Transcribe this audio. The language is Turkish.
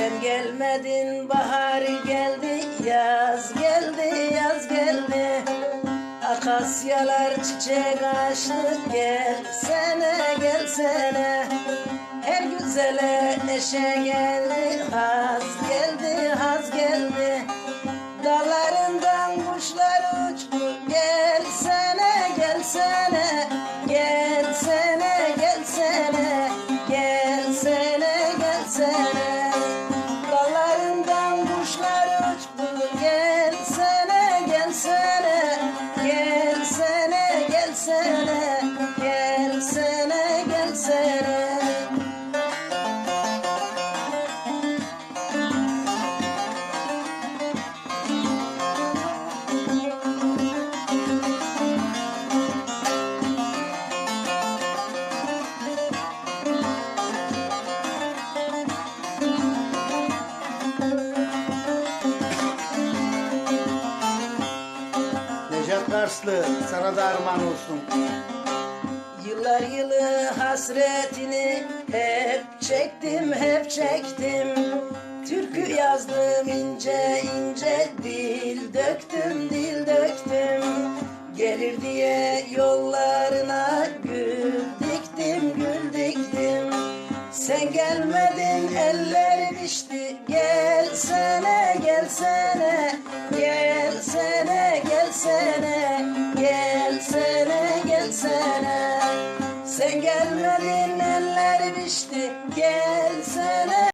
Sen gelmedin bahar geldi yaz geldi yaz geldi. Akasyalar çiçek açtı gelsene gelsene. Her güzele neşe geldi haz geldi haz geldi. Dallarından kuşlar uçtu Necat Karslı sana da armağan olsun. Yıllar yılı hasretini hep çektim hep çektim. Türkü yazdım ince ince dil döktüm dil döktüm. Gelir diye yollarına gül diktim gül diktim. Sen gelmedin ellerim içti. Gelsene gelsene gelsene gelsene gelsene. Sen gelmedin eller pişti gelsene.